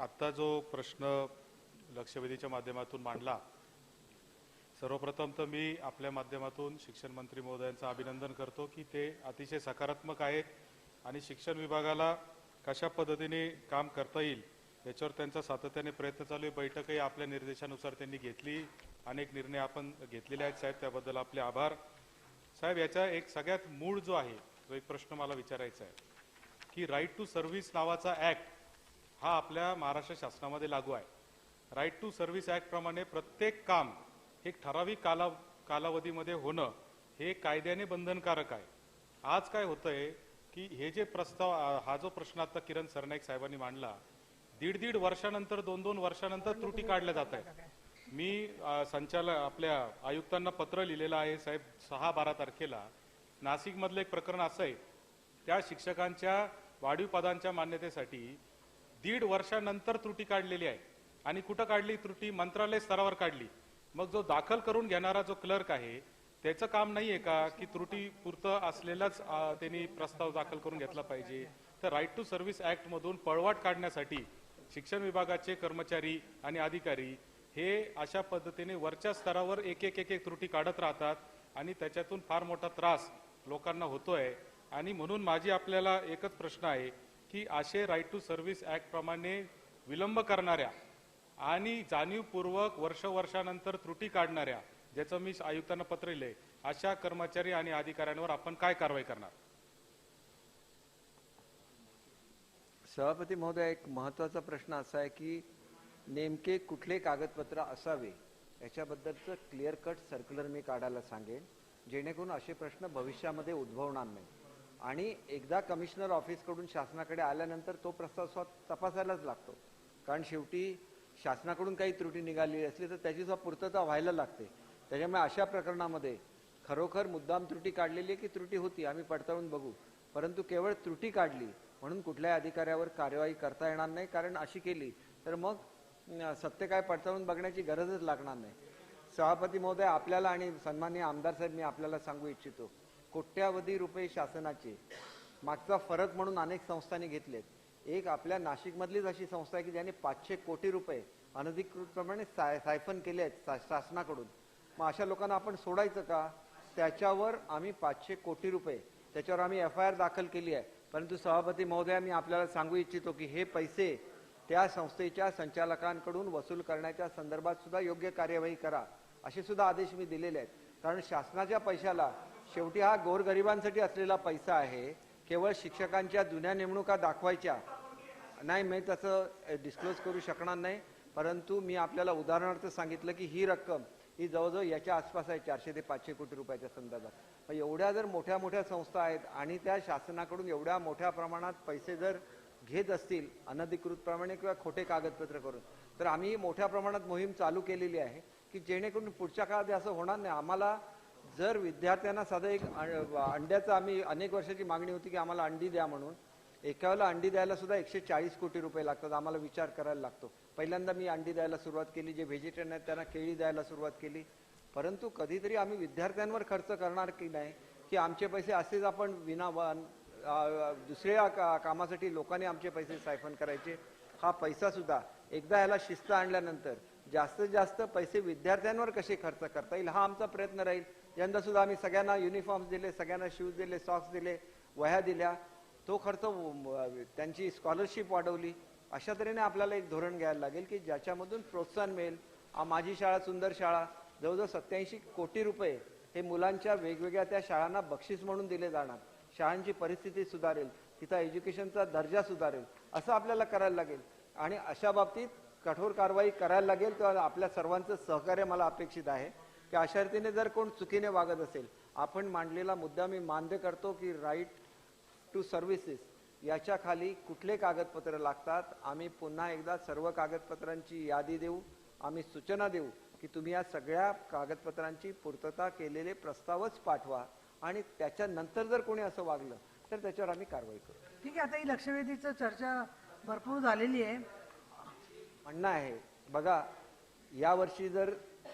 आत्ता जो प्रश्न लक्षवेधीच्या माध्यमातून मांडला सर्वप्रथम तर मी आपल्या माध्यमातून शिक्षण मंत्री महोदयांचं अभिनंदन करतो की ते अतिशय सकारात्मक आहेत आणि शिक्षण विभागाला कशा पद्धतीने काम करता येईल याच्यावर त्यांचा सातत्याने प्रयत्न चालू आहे. बैठकही आपल्या निर्देशानुसार त्यांनी घेतली. अनेक निर्णय आपण घेतलेले आहेत साहेब त्याबद्दल आपले आभार. साहेब याचा एक सगळ्यात मूळ जो आहे तो एक प्रश्न मला विचारायचा आहे की राईट टू सर्व्हिस नावाचा ऍक्ट हा आपल्या महाराष्ट्र शासनामध्ये लागू आहे. राईट टू सर्व्हिस ऍक्ट प्रमाणे प्रत्येक काम एक ठराविक काला कालावधीमध्ये होणं हे कायद्याने बंधनकारक आहे. आज काय होतंय की हे जे प्रस्ताव हा जो प्रश्न आता किरण सरनाईक साहेबांनी मांडला दीड दीड वर्षानंतर दोन दोन वर्षानंतर त्रुटी काढल्या जात आहेत. मी संचालक आपल्या आयुक्तांना पत्र लिहिलेलं आहे साहेब सहा बारा तारखेला. नाशिकमधलं एक प्रकरण असं आहे. त्या शिक्षकांच्या वाढीव पदांच्या मान्यतेसाठी दीड वर्षानंतर त्रुटी काढलेली आहे. आणि कुठं काढली त्रुटी? मंत्रालय स्तरावर काढली. मग जो दाखल करून घेणारा जो क्लर्क आहे त्याचं काम नाहीये का की त्रुटी पुरतं असलेलाच त्यांनी प्रस्ताव दाखल करून घेतला पाहिजे? तर राईट टू सर्व्हिस ऍक्ट मधून पळवाट काढण्यासाठी शिक्षण विभागाचे कर्मचारी आणि अधिकारी हे अशा पद्धतीने वरच्या स्तरावर एक एक एक एक त्रुटी काढत राहतात आणि त्याच्यातून फार मोठा त्रास लोकांना होतोय. आणि म्हणून माझी आपल्याला एकच प्रश्न आहे की असे राईट टू सर्व्हिस ॲक्टप्रमाणे विलंब करणाऱ्या आणि जाणीवपूर्वक वर्ष वर्षानंतर त्रुटी काढणाऱ्या ज्याचं मी आयुक्तांना पत्र लिहिले अशा कर्मचारी आणि अधिकाऱ्यांवर आपण काय कारवाई करणार? सभापती महोदय एक महत्त्वाचा प्रश्न असा आहे की नेमके कुठले कागदपत्र असावे याच्याबद्दलचं क्लिअर कट सर्क्युलर मी काढायला सांगेन जेणेकरून असे प्रश्न भविष्यामध्ये उद्भवणार नाही आणि एकदा कमिशनर ऑफिसकडून शासनाकडे आल्यानंतर तो प्रस्ताव स्वतः तपासायलाच लागतो. कारण शेवटी शासनाकडून काही त्रुटी निघाली असली तर त्याची सुद्धा पूर्तता व्हायला लागते. त्याच्यामुळे अशा प्रकरणामध्ये खरोखर मुद्दाम त्रुटी काढलेली आहे की त्रुटी होती आम्ही पडताळून बघू. परंतु केवळ त्रुटी काढली म्हणून कुठल्याही अधिकाऱ्यावर कार्यवाही करता येणार नाही. कारण अशी केली तर मग सत्य काय पडताळून बघण्याची गरजच लागणार नाही. सभापती महोदय आपल्याला आणि सन्माननीय आमदार साहेब मी आपल्याला सांगू इच्छितो कोट्यावधी रुपये शासनाचे मागचा फरक म्हणून अनेक संस्थांनी घेतलेत. एक आपल्या नाशिकमधलीच अशी संस्था आहे की ज्यांनी पाचशे कोटी रुपये अनधिकृतप्रमाणे साय सायफन केले आहेत शासनाकडून. मग अशा लोकांना आपण सोडायचं का? त्याच्यावर आम्ही पाचशे कोटी रुपये त्याच्यावर आम्ही एफ आय आर दाखल केली आहे. परंतु सभापती महोदया मी आपल्याला सांगू इच्छितो की हे पैसे त्या संस्थेच्या संचालकांकडून वसूल करण्याच्या संदर्भात सुद्धा योग्य कार्यवाही करा असे सुद्धा आदेश मी दिलेले आहेत. कारण शासनाच्या पैशाला शेवटी हा गोरगरिबांसाठी असलेला पैसा आहे. केवळ शिक्षकांच्या जुन्या नेमणुका दाखवायच्या नाही मी तसं डिस्क्लोज करू शकणार नाही. परंतु मी आपल्याला उदाहरणार्थ सांगितलं की ही रक्कम ही जवळजवळ याच्या आसपास आहे चारशे ते पाचशे कोटी रुपयाच्या संदर्भात. एवढ्या जर मोठ्या मोठ्या संस्था आहेत आणि त्या शासनाकडून एवढ्या मोठ्या प्रमाणात पैसे जर घेत असतील अनधिकृतप्रमाणे किंवा खोटे कागदपत्र करून. तर आम्ही मोठ्या प्रमाणात मोहीम चालू केलेली आहे की जेणेकरून पुढच्या काळात असं होणार नाही. आम्हाला जर विद्यार्थ्यांना साधं एक अंड्याचं आम्ही अनेक वर्षाची मागणी होती की आम्हाला अंडी द्या म्हणून. एकाला अंडी द्यायला सुद्धा एकशे चाळीस कोटी रुपये लागतात आम्हाला विचार करायला लागतो. पहिल्यांदा मी अंडी द्यायला सुरुवात केली जे व्हेजिटेरियन आहेत त्यांना केळी द्यायला सुरुवात केली. परंतु कधीतरी आम्ही विद्यार्थ्यांवर खर्च करणार की नाही की आमचे पैसे असेच आपण विना दुसऱ्या का- कामासाठी लोकांनी आमचे पैसे सायफन करायचे. हा पैसा सुद्धा एकदा याला शिस्त आणल्यानंतर जास्तीत जास्त पैसे विद्यार्थ्यांवर कसे खर्च करता येईल हा आमचा प्रयत्न राहील. यंदा सुद्धा आम्ही सगळ्यांना युनिफॉर्म्स दिले सगळ्यांना शूज दिले सॉक्स दिले वह्या दिल्या. तो खर्च त्यांची स्कॉलरशिप वाढवली. अशा तऱ्हेने आपल्याला एक धोरण घ्यायला लागेल की ज्याच्यामधून प्रोत्साहन मिळेल. माझी शाळा सुंदर शाळा. जवळजवळ सत्याऐंशी कोटी रुपये हे मुलांच्या वेगवेगळ्या त्या शाळांना बक्षीस म्हणून दिले जाणार. शाळांची परिस्थिती सुधारेल तिथं एज्युकेशनचा दर्जा सुधारेल असं आपल्याला करायला लागेल. आणि अशा बाबतीत कठोर कारवाई करायला लागेल तेव्हा आपल्या सर्वांचं सहकार्य मला अपेक्षित आहे की अशा रीतीने जर कोण चुकीने वागत असेल आपण मांडलेला मुद्दा मी मान्य करतो की राईट टू सर्व्हिसेस याच्या खाली कुठले कागदपत्र लागतात आम्ही पुन्हा एकदा सर्व कागदपत्रांची यादी देऊ आम्ही सूचना देऊ की तुम्ही या सगळ्या कागदपत्रांची पूर्तता केलेले प्रस्तावच पाठवा. आणि त्याच्यानंतर जर कोणी असं वागलं तर त्याच्यावर आम्ही कारवाई करू. ठीक आहे आता ही लक्षवेधीचं चर्चा भरपूर झालेली आहे. म्हणणं आहे बघा यावर्षी जर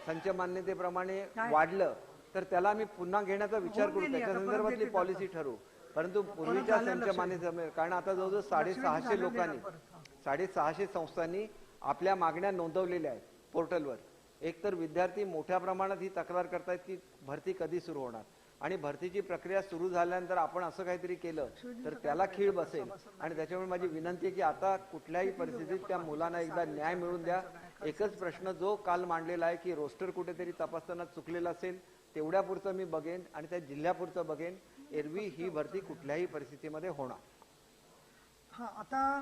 संच मान्यतेप्रमाणे काय? वाढलं तर त्याला आम्ही पुन्हा घेण्याचा विचार करू. त्याच्या संदर्भातली पॉलिसी ठरवू. परंतु पूर्वीच्या त्यांच्या मान्यतेमुळे कारण आता जवळजवळ साडेसहाशे लोकांनी साडेसहाशे संस्थांनी आपल्या मागण्या नोंदवलेल्या आहेत पोर्टलवर. एक तर विद्यार्थी मोठ्या प्रमाणात ही तक्रार करतायत की भरती कधी सुरू होणार? आणि भरतीची प्रक्रिया सुरू झाल्यानंतर आपण असं काहीतरी केलं तर त्याला खीळ बसेल. आणि त्याच्यामुळे माझी विनंती आहे की आता कुठल्याही परिस्थितीत त्या मुलांना एकदा न्याय मिळून द्या. एकच प्रश्न जो काल मांडलेला आहे की रोस्टर कुठेतरी तपासताना चुकलेला असेल तेवढ्या पुरतं मी बघेन आणि त्या जिल्ह्यापुरतं बघेन. एरवी ही भरती कुठल्याही परिस्थितीमध्ये होणार. हा आता